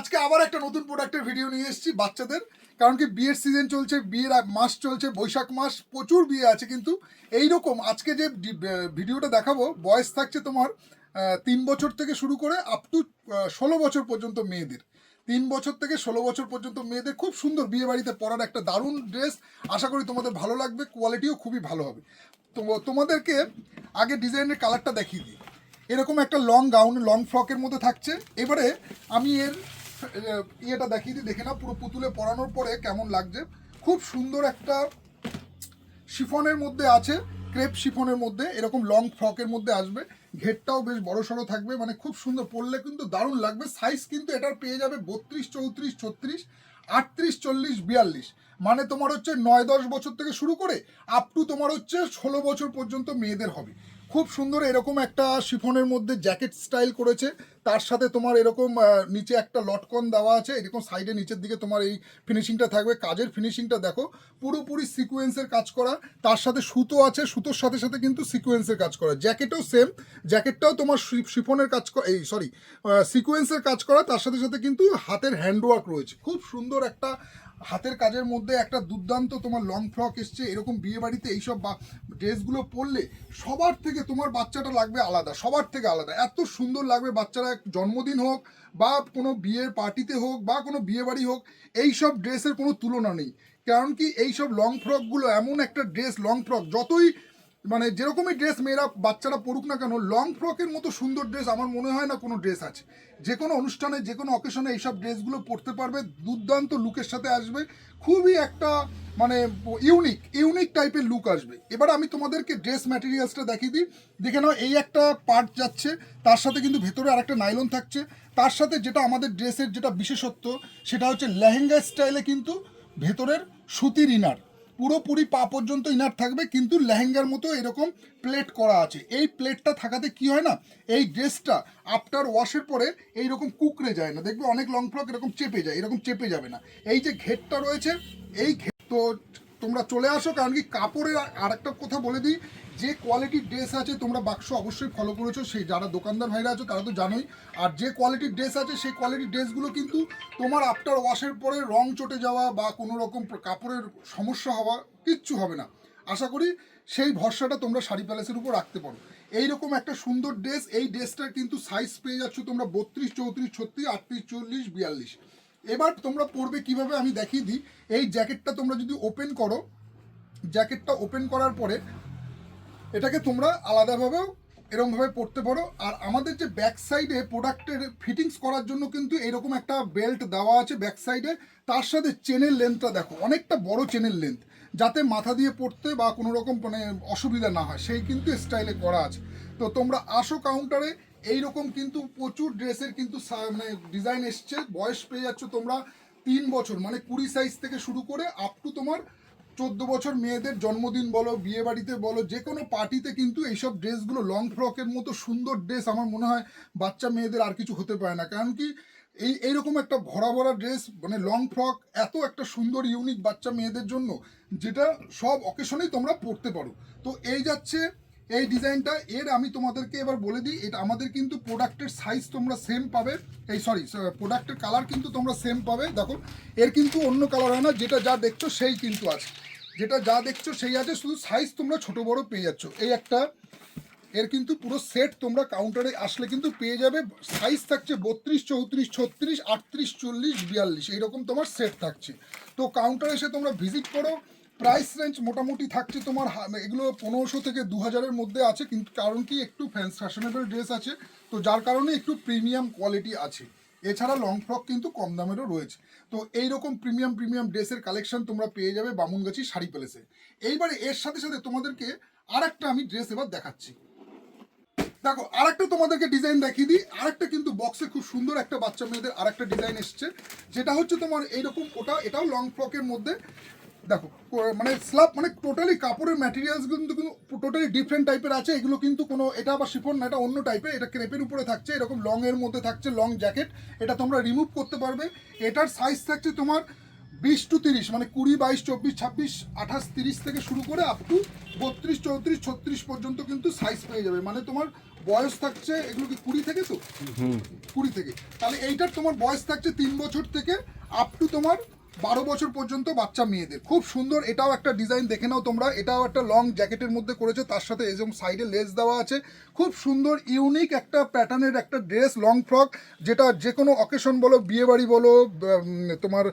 আজকে আবার একটা নতুন প্রোডাক্টের ভিডিও নিয়ে এসেছি বাচ্চাদের। কারণ কি, বিয়ের সিজন চলছে, বিয়ের মাস চলছে, বৈশাখ মাস, প্রচুর বিয়ে আছে কিন্তু এই রকম আজকে যে ভিডিওটা দেখাবো, বয়স থাকছে তোমার তিন বছর থেকে শুরু করে আপ টু ষোলো বছর পর্যন্ত মেয়েদের। তিন বছর থেকে ষোলো বছর পর্যন্ত মেয়েদের খুব সুন্দর বিয়ে বাড়িতে পরার একটা দারুণ ড্রেস আশা করি তোমাদের ভালো লাগবে কোয়ালিটিও খুবই ভালো হবে। তো তোমাদেরকে আগে ডিজাইনের কালারটা দেখিয়ে দিই। এরকম একটা লং গাউন লং ফ্রকের মধ্যে থাকছে। এবারে আমি এর ইয়েটা দেখিয়ে দিই, দেখে না পুরো পুতুলে পরানোর পরে কেমন লাগছে। খুব সুন্দর একটা শিফনের মধ্যে আছে, ক্রেপ শিফনের মধ্যে, এরকম লং ফ্রকের মধ্যে আসবে। ঘেরটাও বেশ বড় সড়ো থাকবে মানে খুব সুন্দর, পরলে কিন্তু দারুণ লাগবে। সাইজ কিন্তু এটার পেয়ে যাবে বত্রিশ, চৌত্রিশ, ছত্রিশ, আটত্রিশ, চল্লিশ, বিয়াল্লিশ। মানে তোমার হচ্ছে নয়, দশ বছর থেকে শুরু করে আপ টু তোমার হচ্ছে ষোলো বছর পর্যন্ত মেয়েদের হবে। খুব সুন্দর এরকম একটা শিফনের মধ্যে জ্যাকেট স্টাইল করেছে। তার সাথে তোমার এরকম নিচে একটা লটকন দেওয়া আছে, এরকম সাইডে নিচের দিকে তোমার এই ফিনিশিংটা থাকবে। কাজের ফিনিশিংটা দেখো, পুরোপুরি সিকোয়েন্সের কাজ করা। তার সাথে সুতো আছে, সুতোর সাথে সাথে কিন্তু সিকোয়েন্সের কাজ করা। জ্যাকেটও সেম জ্যাকেটটাও তোমার শিফনের কাজ এই সরি সিকোয়েন্সের কাজ করা। তার সাথে সাথে কিন্তু হাতের হ্যান্ডওয়ার্ক রয়েছে। খুব সুন্দর একটা হাতের কাজের মধ্যে একটা দুর্দান্ত তোমার লং ফ্রক এসছে, এরকম বিয়ে বাড়িতে এইসব ড্রেসগুলো পরলে সবার থেকে তোমার বাচ্চাটা লাগবে আলাদা, সবার থেকে আলাদা। এত সুন্দর লাগবে বাচ্চারা, জন্মদিন হোক বা কোনো বিয়ের পার্টিতে হোক বা কোনো বিয়ে বাড়ি হোক, এইসব ড্রেসের কোনো তুলনা নেই। কারণ কি এইসব লং ফ্রকগুলো এমন একটা ড্রেস লং ফ্রক যতই মানে যেরকমই ড্রেস মেয়েরা, বাচ্চারা পড়ুক না কেন লং ফ্রকের মতো সুন্দর ড্রেস আমার মনে হয় না কোনো ড্রেস আছে। যে কোনো অনুষ্ঠানে, যে কোনো অকেশনে এইসব ড্রেসগুলো পরতে পারবে, দুর্দান্ত লুকের সাথে আসবে, খুবই একটা মানে ইউনিক ইউনিক টাইপের লুক আসবে। এবার আমি তোমাদেরকে ড্রেস ম্যাটেরিয়ালসটা দেখিয়ে দিই। দেখে নাও, এই একটা পার্ট যাচ্ছে, তার সাথে কিন্তু ভেতরে আরেকটা নাইলন থাকছে। তার সাথে যেটা আমাদের ড্রেসের যেটা বিশেষত্ব, সেটা হচ্ছে লেহেঙ্গা স্টাইলে কিন্তু ভেতরের সুতির ইনার। পুরোপুরি পা পর্যন্ত ইনার থাকবে, কিন্তু লেহেঙ্গার মতো এরকম প্লেট করা আছে। এই প্লেটটা থাকাতে কি হয় না, এই ড্রেসটা আফটার ওয়াশের পরে এইরকম কুকড়ে যায় না। দেখবে অনেক লং ফ্রক এরকম চেপে যায়, এরকম চেপে যাবে না। এই যে ঘেরটা রয়েছে, এই ঘের তো তোমরা চলে আসো, কারণ কি কাপড়ের আর একটা কথা বলে দিই, যে কোয়ালিটির ড্রেস আছে তোমরা বাক্স অবশ্যই ফলো করেছ। সেই যারা দোকানদার ভাইরা আছো তারা তো জানোই। আর যে কোয়ালিটির ড্রেস আছে সেই কোয়ালিটির ড্রেসগুলো কিন্তু তোমার আফটার ওয়াশের পরে রং চটে যাওয়া বা কোনো রকম কাপড়ের সমস্যা হওয়া কিচ্ছু হবে না। আশা করি সেই ভরসাটা তোমরা শাড়ি প্যালেসের উপর রাখতে পারো। এইরকম একটা সুন্দর ড্রেস এই ড্রেসটার কিন্তু সাইজ পেয়ে যাচ্ছ তোমরা বত্রিশ, চৌত্রিশ, ছত্রিশ, আটত্রিশ, চল্লিশ, বিয়াল্লিশ। এবার তোমরা পরবে কীভাবে আমি দেখিয়ে দিই। এই জ্যাকেটটা তোমরা যদি ওপেন করো, জ্যাকেটটা ওপেন করার পরে এটাকে তোমরা আলাদাভাবেও এরকমভাবে পড়তে পারো। আর আমাদের যে ব্যাক সাইডে প্রোডাক্টের ফিটিংস করার জন্য কিন্তু এরকম একটা বেল্ট দেওয়া আছে ব্যাক সাইডে তার সাথে চেনের লেন্থটা দেখো, অনেকটা বড় চেনের লেন্থ যাতে মাথা দিয়ে পড়তে বা কোনো রকম মানে অসুবিধা না হয়। সেই কিন্তু স্টাইলে করা আছে। তো তোমরা আসো কাউন্টারে এইরকম কিন্তু প্রচুর ড্রেসের কিন্তু মানে ডিজাইন এসছে। বয়স পেয়ে যাচ্ছ তোমরা তিন বছর মানে কুড়ি সাইজ থেকে শুরু করে আপ টু তোমার চোদ্দ বছর মেয়েদের জন্মদিন বলো বিয়ে বাড়িতে বলো যে কোনো পার্টিতে কিন্তু এইসব ড্রেসগুলো লং ফ্রকের মতো সুন্দর ড্রেস আমার মনে হয় বাচ্চা মেয়েদের আর কিছু হতে পারে না। কারণ কি এই, এইরকম একটা ভরা ভরা ড্রেস মানে লং ফ্রক এত একটা সুন্দর ইউনিক বাচ্চা মেয়েদের জন্য, যেটা সব অকেশনেই তোমরা পরতে পারো। তো এই যাচ্ছে এই ডিজাইনটা, এর আমি তোমাদেরকে এবার বলে দিই, এটা আমাদের কিন্তু প্রোডাক্টের সাইজ তোমরা সেম পাবে। এই সরি প্রোডাক্টের কালার কিন্তু তোমরা সেম পাবে। দেখো, এর কিন্তু অন্য কালার হয় না, যেটা যা দেখছ সেই কিন্তু আছে। যেটা যা দেখছ সেই আছে, শুধু সাইজ তোমরা ছোট বড় পেয়ে যাচ্ছ। এই একটা, এর কিন্তু পুরো সেট তোমরা কাউন্টারে আসলে কিন্তু পেয়ে যাবে। সাইজ থাকছে বত্রিশ, চৌত্রিশ, ছত্রিশ, আটত্রিশ, চল্লিশ, বিয়াল্লিশ, এইরকম তোমার সেট থাকছে। তো কাউন্টারে এসে তোমরা ভিজিট করো। প্রাইস রেঞ্জ মোটামুটি থাকছে তোমার হা- এগুলো পনেরোশো থেকে দু হাজারের মধ্যে আছে, কিন্তু কারণ কি একটু ফ্যাশনেবল ড্রেস আছে, তো যার কারণে একটু প্রিমিয়াম কোয়ালিটি আছে। এছাড়া লং ফ্রক কিন্তু কম দামেরও রয়েছে। তো এই রকম প্রিমিয়াম প্রিমিয়াম ড্রেসের কালেকশন তোমরা পেয়ে যাবে বামুনগাছি শাড়ি প্যালেসে এইবারে এর সাথে সাথে তোমাদেরকে আর আমি ড্রেস এবার দেখাচ্ছি। দেখো, আরেকটা তোমাদেরকে ডিজাইন দেখিয়ে দিই। আরেকটা কিন্তু বক্সে খুব সুন্দর একটা বাচ্চা মেয়েদের আরেকটা ডিজাইন এসছে। যেটা হচ্ছে তোমার এইরকম ওটা, এটাও লং ফ্রকের মধ্যে। দেখো মানে স্লাব মানে টোটালি কাপড়ের ম্যাটেরিয়ালস কিন্তু টোটালি ডিফারেন্ট টাইপের আছে। এগুলো কিন্তু কোনো এটা আবার শিফন না এটা অন্য টাইপের এটা ক্রেপের উপরে থাকছে এরকম লং এর মধ্যে থাকছে লং জ্যাকেট এটা তোমরা রিমুভ করতে পারবে। এটার সাইজ থাকছে তোমার বিশ টু তিরিশ মানে কুড়ি বাইশ চব্বিশ ছাব্বিশ আঠাশ তিরিশ থেকে শুরু করে আপ টু বত্রিশ চৌত্রিশ ছত্রিশ পর্যন্ত কিন্তু সাইজ পেয়ে যাবে। মানে তোমার বয়স থাকছে এগুলো কি কুড়ি থেকে তো? কুড়ি থেকে। তাহলে এইটার তোমার বয়স থাকছে তিন বছর থেকে আপ টু তোমার বারো বছর পর্যন্ত বাচ্চা মেয়েদের। খুব সুন্দর, এটাও একটা ডিজাইন দেখে নাও তোমরা। এটাও একটা লং জ্যাকেটের মধ্যে করেছে, তার সাথে এরকম সাইডে লেস দেওয়া আছে। খুব সুন্দর ইউনিক একটা প্যাটার্নের একটা ড্রেস লং ফ্রক যেটা যে কোনো অকেশন বলো, বিয়েবাড়ি বলো তোমার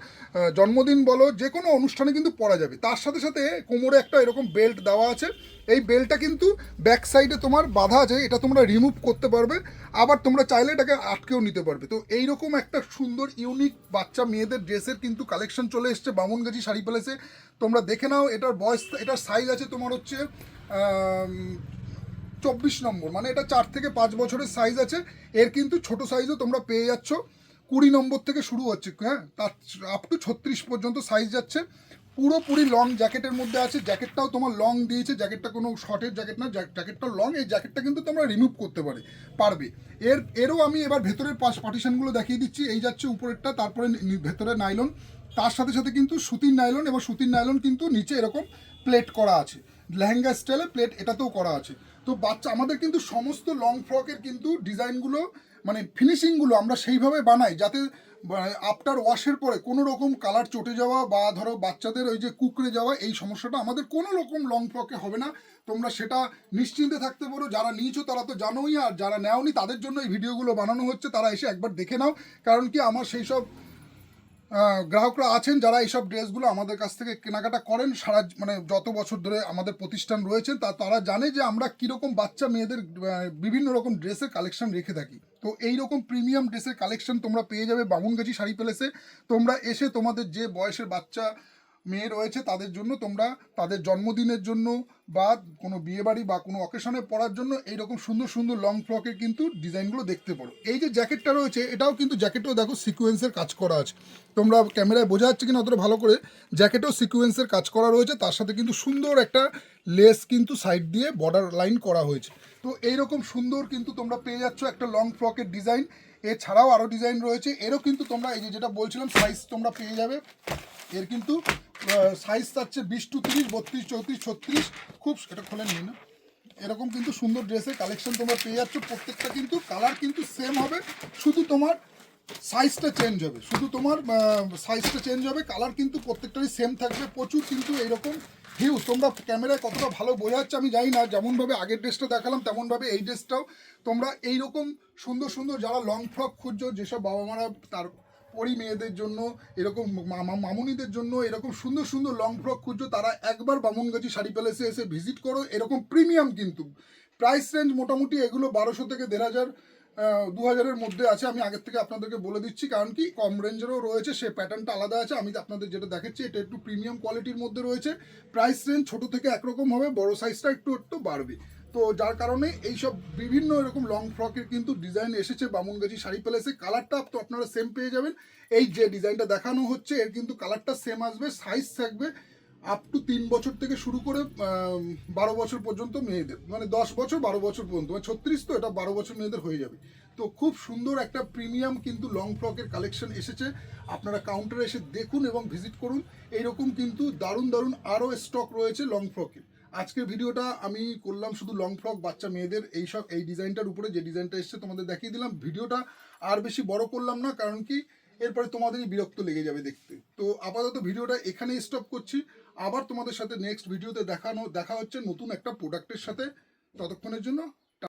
জন্মদিন বলো যে কোনো অনুষ্ঠানে কিন্তু পরা যাবে। তার সাথে সাথে কোমরে একটা এরকম বেল্ট দেওয়া আছে। এই বেল্টটা কিন্তু ব্যাক সাইডে তোমার বাধা আছে, এটা তোমরা রিমুভ করতে পারবে। আবার তোমরা চাইলে এটাকে আটকেও নিতে পারবে। তো এইরকম একটা সুন্দর ইউনিক বাচ্চা মেয়েদের ড্রেসের কিন্তু কালেকশন চলে এসছে বামুনগাছি শাড়ি প্যালেসে তোমরা দেখে নাও, এটার বয়স, এটার সাইজ আছে তোমার হচ্ছে চব্বিশ নম্বর। মানে এটা চার থেকে পাঁচ বছরের সাইজ আছে। এর কিন্তু ছোট সাইজও তোমরা পেয়ে যাচ্ছ। কুড়ি নম্বর থেকে শুরু হচ্ছে হ্যাঁ? তার আপ টু ছত্রিশ পর্যন্ত সাইজ যাচ্ছে। পুরোপুরি লং জ্যাকেটের মধ্যে আছে। জ্যাকেটটাও তোমার লং দিয়েছে। জ্যাকেটটা কোনো শর্টের জ্যাকেট না। জ্যাকেটটা লং এই জ্যাকেটটা কিন্তু তোমরা রিমুভ করতে পারে, পারবে। এর, এরও আমি এবার ভেতরের পাশ পার্টিশনগুলো দেখিয়ে দিচ্ছি। এই যাচ্ছে উপরেরটা, তারপরে ভেতরে নাইলন তার সাথে সাথে কিন্তু সুতির নাইলন এবং সুতির নাইলন কিন্তু নিচে এরকম প্লেট করা আছে। লেহেঙ্গা স্টাইলে প্লেট এটাতেও করা আছে। তো বাচ্চা, আমাদের কিন্তু সমস্ত লং ফ্রকের কিন্তু ডিজাইনগুলো মানে ফিনিশিংগুলো আমরা সেইভাবে বানাই যাতে আফটার ওয়াশের পরে কোনো রকম কালার চটে যাওয়া বা ধরো বাচ্চাদের ওই যে কুকড়ে যাওয়া, এই সমস্যাটা আমাদের কোনো রকম লং ফ্রকে হবে না। তোমরা সেটা নিশ্চিন্তে থাকতে পারো। যারা নিয়েছো তারা তো জানোই, আর যারা নেওনি তাদের জন্য এই ভিডিওগুলো বানানো হচ্ছে, তারা এসে একবার দেখে নাও। কারণ কি আমার সেই সব গ্রাহকরা আছেন যারা এইসব ড্রেসগুলো আমাদের কাছ থেকে কেনাকাটা করেন সারা মানে যত বছর ধরে আমাদের প্রতিষ্ঠান রয়েছেন, তা তারা জানে যে আমরা কীরকম বাচ্চা মেয়েদের বিভিন্ন রকম ড্রেসের কালেকশন রেখে থাকি। তো এই রকম প্রিমিয়াম ড্রেসের কালেকশন তোমরা পেয়ে যাবে বামুনগাছি শাড়ি প্যালেসে তোমরা এসে তোমাদের যে বয়সের বাচ্চা মেয়ে রয়েছে, তাদের জন্য তোমরা তাদের জন্মদিনের জন্য বা কোনো বিয়েবাড়ি বা কোনো অকেশনে পরার জন্য এইরকম সুন্দর সুন্দর লং ফ্রকের কিন্তু ডিজাইনগুলো দেখতে পারো। এই যে জ্যাকেটটা রয়েছে, এটাও কিন্তু জ্যাকেটেও দেখো সিকুয়েন্সের কাজ করা আছে। তোমরা ক্যামেরায় বোঝা যাচ্ছে কিনা অতটা ভালো করে জ্যাকেটেও সিকোয়েন্সের কাজ করা রয়েছে, তার সাথে কিন্তু সুন্দর একটা লেস কিন্তু সাইড দিয়ে বর্ডার লাইন করা হয়েছে। তো এইরকম সুন্দর কিন্তু তোমরা পেয়ে যাচ্ছ একটা লং ফ্রকের ডিজাইন এছাড়াও আরও ডিজাইন রয়েছে, এরও কিন্তু তোমরা এই যে যেটা বলছিলাম সাইজ তোমরা পেয়ে যাবে। এর কিন্তু সাইজ থাকছে বিশ টু তিরিশ, বত্রিশ, চৌত্রিশ, ছত্রিশ, খুব এটা খোলেন নি না। এরকম কিন্তু সুন্দর ড্রেসের কালেকশন তোমরা পেয়ে যাচ্ছ। প্রত্যেকটা কিন্তু কালার কিন্তু সেম হবে। শুধু তোমার সাইজটা চেঞ্জ হবে। শুধু তোমার সাইজটা চেঞ্জ হবে। কালার কিন্তু প্রত্যেকটারই সেম থাকবে। প্রচুর কিন্তু এইরকম হিউজ তোমরা ক্যামেরায় কতটা ভালো বোঝা যাচ্ছে আমি জানি না। যেমনভাবে আগের ড্রেসটা দেখালাম, তেমনভাবে এই ড্রেসটাও তোমরা এইরকম সুন্দর সুন্দর যারা লং ফ্রক খুঁজছো, যেসব বাবা মারা তার পরি মেয়েদের জন্য, এরকম মামা- মামুনিদের জন্য এরকম সুন্দর সুন্দর লং ফ্রক খুঁজছো, তারা একবার বামুনগাছি শাড়ি প্যালেসে এসে ভিজিট করো, এরকম প্রিমিয়াম কিন্তু। প্রাইস রেঞ্জ মোটামুটি এগুলো বারোশো থেকে দেড় হাজার দু হাজারের মধ্যে আছে, আমি আগের থেকে আপনাদেরকে বলে দিচ্ছি, কারণ কি কম রেঞ্জেরও রয়েছে, সে প্যাটার্নটা আলাদা আছে, আমি আপনাদের যেটা দেখাচ্ছি, এটা একটু প্রিমিয়াম কোয়ালিটির মধ্যে রয়েছে। প্রাইস রেঞ্জ ছোট থেকে একরকম হবে, বড় সাইজটা একটু একটু বাড়বে। তো যার কারণে এইসব বিভিন্ন এরকম লং ফ্রকের কিন্তু ডিজাইন এসেছে বামুনগাছি শাড়ি প্যালেসে কালারটা তো আপনারা সেম পেয়ে যাবেন। এই যে ডিজাইনটা দেখানো হচ্ছে, এর কিন্তু কালারটা সেম আসবে সাইজ থাকবে আপ টু তিন বছর থেকে শুরু করে বারো বছর পর্যন্ত মেয়েদের। মানে দশ বছর, বারো বছর পর্যন্ত। মানে ছত্রিশ তো এটা বারো বছর মেয়েদের হয়ে যাবে। তো খুব সুন্দর একটা প্রিমিয়াম কিন্তু লং ফ্রকের কালেকশন এসেছে। আপনারা কাউন্টারে এসে দেখুন এবং ভিজিট করুন। এইরকম কিন্তু দারুণ দারুণ আরও স্টক রয়েছে লং ফ্রকের আজকের ভিডিওটা আমি করলাম শুধু লং ফ্রক বাচ্চা মেয়েদের এই সব এই ডিজাইনটার উপরে যে ডিজাইনটা এসছে তোমাদের দেখিয়ে দিলাম। ভিডিওটা আর বেশি বড় করলাম না, কারণ কি এরপরে তোমাদেরই বিরক্ত লেগে যাবে দেখতে। তো আপাতত ভিডিওটা এখানে স্টপ করছি। আবার তোমাদের সাথে নেক্সট ভিডিওতে দেখানো দেখা হচ্ছে নতুন একটা প্রোডাক্টের সাথে। ততক্ষণের জন্য